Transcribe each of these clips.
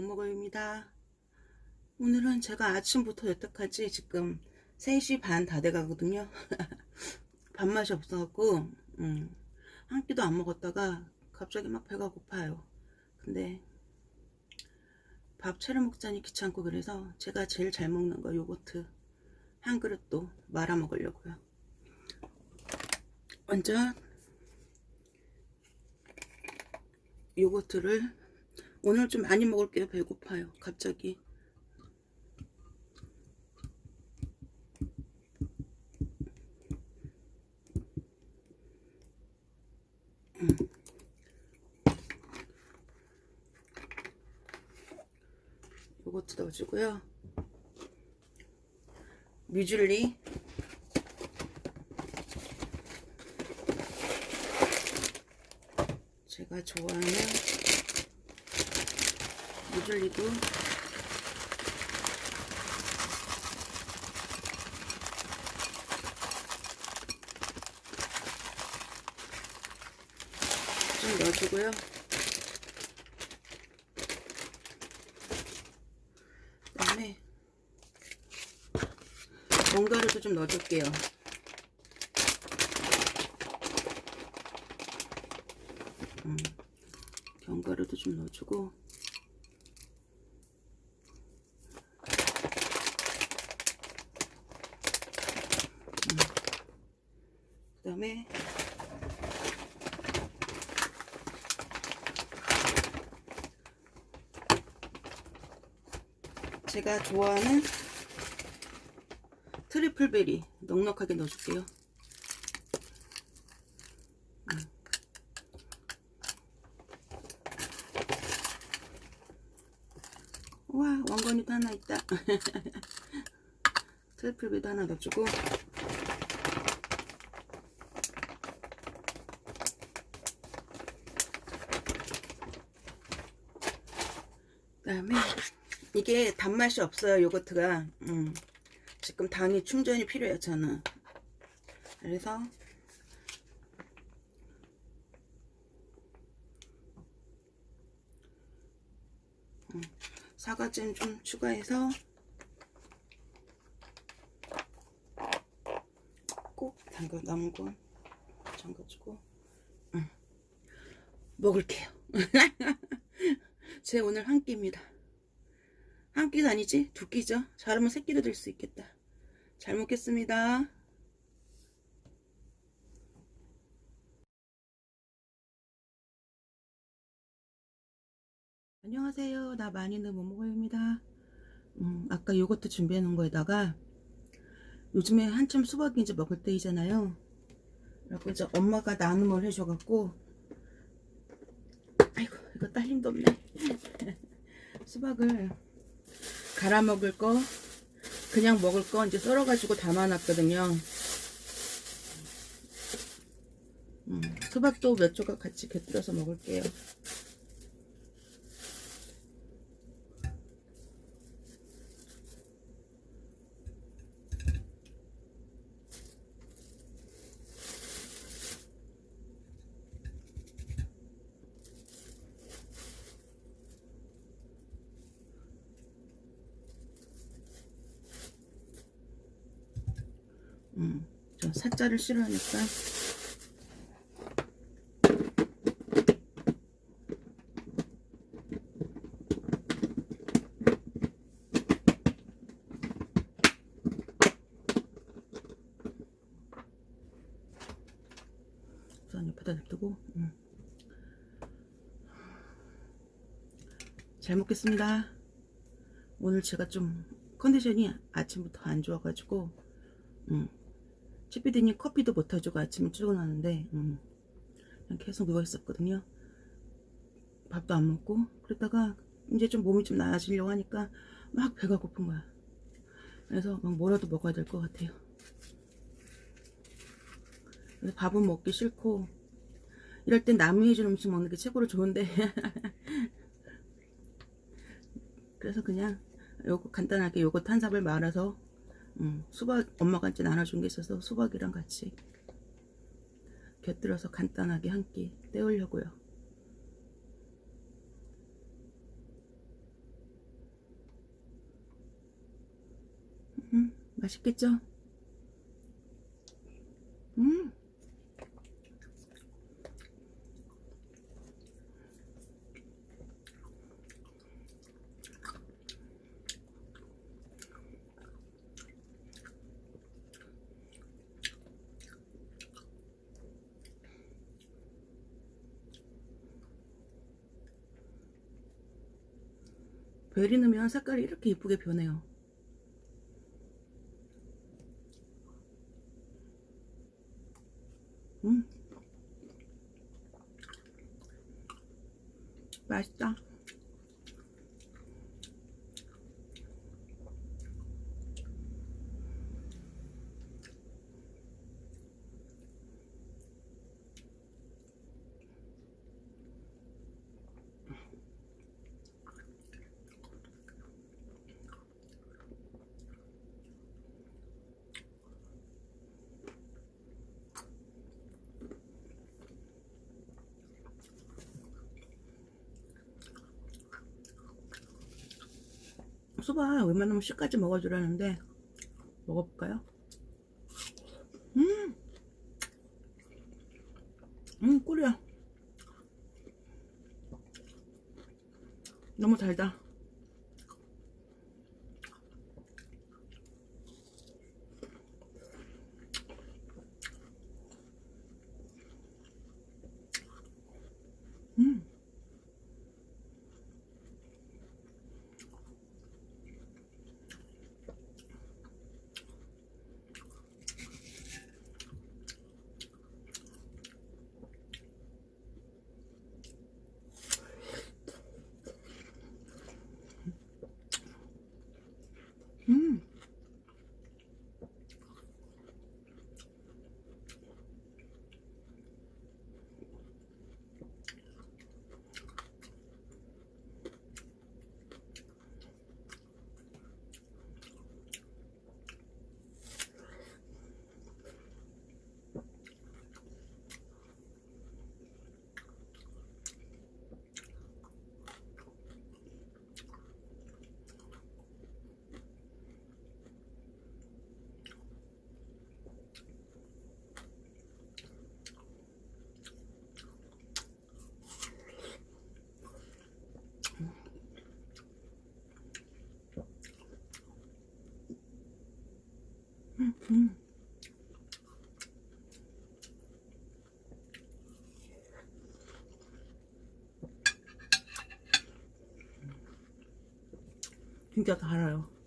못 먹어요입니다. 오늘은 제가 아침부터 여태까지 지금 3시 반 다 돼가거든요. 밥맛이 없어갖고 음, 한 끼도 안 먹었다가 갑자기 막 배가 고파요. 근데 밥 차려 먹자니 귀찮고 그래서 제가 제일 잘 먹는 거 요거트 한 그릇도 말아 먹으려고요. 먼저 요거트를 오늘 좀 많이 먹을게요. 배고파요. 갑자기. 음. 요거트 넣어주고요. 뮤즐리 제가 좋아하는 뮤즐리도 좀 넣어주고요. 그 다음에 견과류도 좀 넣어줄게요. 음, 견과류도 좀 넣어주고 다음에 제가 좋아하는 트리플 베리 넉넉하게 넣어줄게요. 음. 와 왕건이도 하나 있다. 트리플 베리도 하나 넣어주고 그다음에 이게 단맛이 없어요 요거트가. 음, 지금 당이 충전이 필요해요 저는. 그래서 음, 사과잼 좀 추가해서 꼭 담가 남은 건 잠가주고 음, 먹을게요 제 오늘 한 끼입니다. 한 끼도 아니지? 두 끼죠? 잘하면 세 끼도 될 수 있겠다. 잘 먹겠습니다. 안녕하세요. 나 많이는 못 먹어요입니다. 음, 아까 요거트 준비해 놓은 거에다가 요즘에 한참 수박이 이제 먹을 때이잖아요. 이제 엄마가 나눔을 해줘갖고 아 이거 딸림도 없네. 수박을 갈아 먹을 거 그냥 먹을 거 이제 썰어 가지고 담아놨거든요. 음, 수박도 몇 조각 같이 곁들여서 먹을게요 음, 저 사자를 싫어하니까 우선 옆에다 냅두고 음. 잘 먹겠습니다 오늘 제가 좀 컨디션이 아침부터 안 좋아가지고 음. 치피디님 커피도 못 타주고 아침에 출근하는데 음, 그냥 계속 누워 있었거든요. 밥도 안 먹고 그러다가 이제 좀 몸이 좀 나아지려고 하니까 막 배가 고픈 거야. 그래서 막 뭐라도 먹어야 될 것 같아요. 그래서 밥은 먹기 싫고 이럴 땐 남이 해준 음식 먹는 게 최고로 좋은데 그래서 그냥 요거 간단하게 요거 탄삽을 말아서 음, 수박 엄마가 이제 나눠준 게 있어서 수박이랑 같이 곁들여서 간단하게 한 끼 때우려고요. 음, 맛있겠죠? 음. 베리 넣으면 색깔이 이렇게 이쁘게 변해요. 음. 맛있다. 소바 웬만하면 씨까지 먹어주라는데 먹어볼까요? 음, 음 꿀이야. 너무 달다. 음. 음. 음. 진짜 달아요.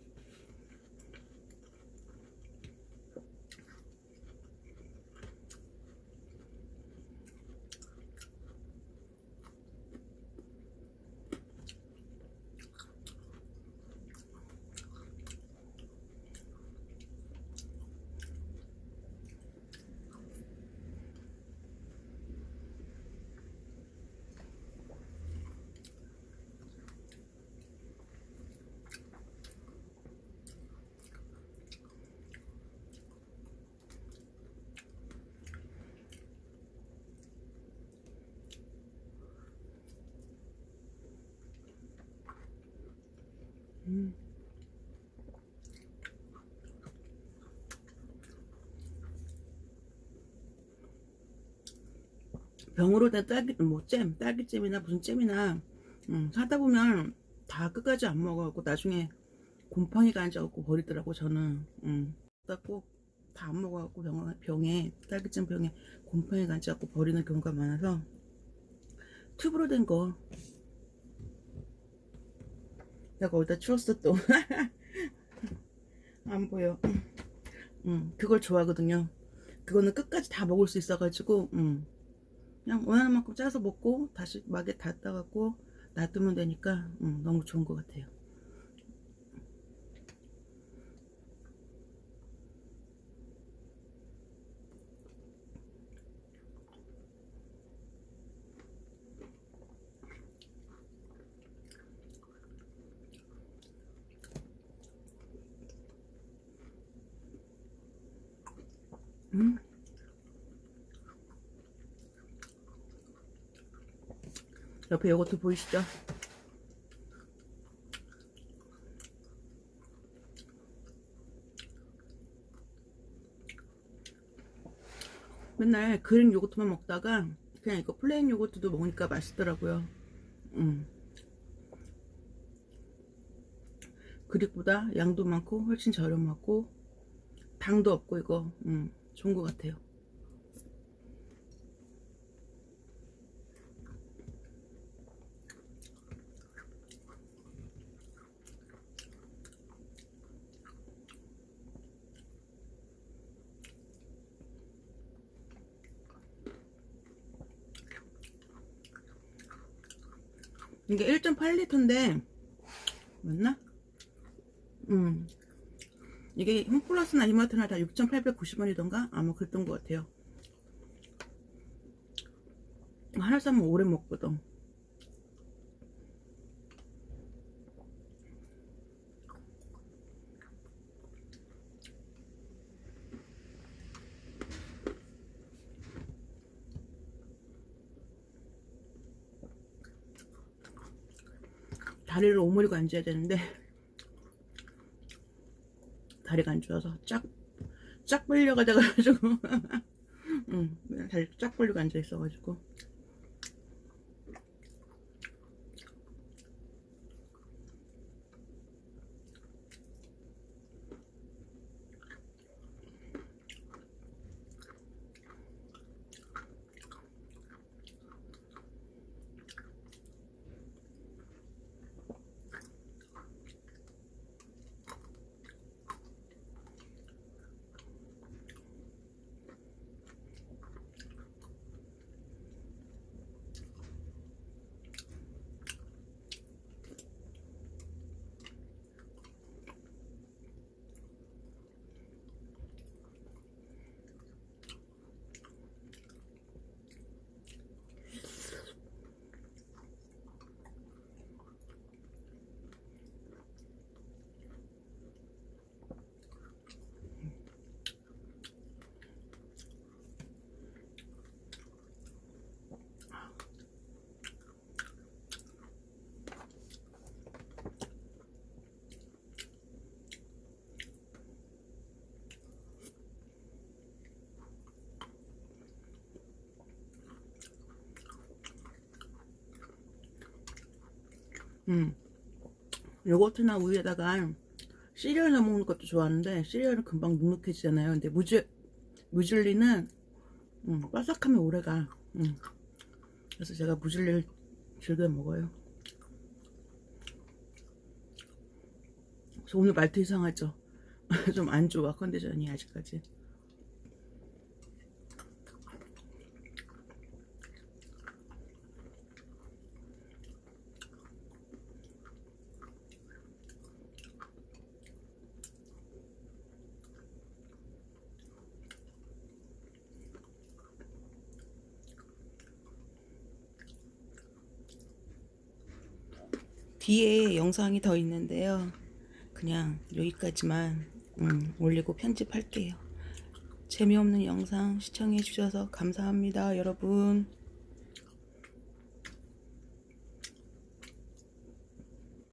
병으로 된 딸기 뭐잼 딸기잼이나 무슨 잼이나 음, 사다 보면 다 끝까지 안 먹어갖고 나중에 곰팡이가 앉아갖고 버리더라고 저는 음. 꼭다 안 먹어갖고 병, 병에 딸기잼 병에 곰팡이가 앉아갖고 버리는 경우가 많아서 튜브로 된 거 내가 어디다 치웠어 또 안 보여 음, 그걸 좋아하거든요 그거는 끝까지 다 먹을 수 있어가지고 음. 그냥 원하는 만큼 짜서 먹고 다시 막에 닫아 갖고 놔두면 되니까 음, 너무 좋은 것 같아요. 음. 옆에 요거트 보이시죠? 맨날 그린 요거트만 먹다가 그냥 이거 플레인 요거트도 먹으니까 맛있더라고요. 음. 그릭보다 양도 많고 훨씬 저렴하고 당도 없고 이거 음, 좋은 것 같아요. 이게 1.8리터인데 맞나? 음 이게 홈플러스나 이마트나 다 6,890원이던가 아마 그랬던 것 같아요. 하나 사면 오래 먹거든. 다리를 오므리고 앉아야 되는데 다리가 안 좋아서 쫙, 쫙 벌려가지고 응, 그냥 다리 쫙 벌리고 앉아 있어가지고 음. 요거트나 우유에다가 시리얼 넣어 먹는 것도 좋아하는데 시리얼은 금방 눅눅해지잖아요. 근데 무즈 무즐리는 음, 바삭하면 오래가. 음. 그래서 제가 무즐리를 즐겨 먹어요. 그래서 오늘 말투 이상하죠? 좀 안 좋아 컨디션이 아직까지. 뒤에 영상이 더 있는데요. 그냥 여기까지만 음, 올리고 편집할게요. 재미없는 영상 시청해 주셔서 감사합니다, 여러분.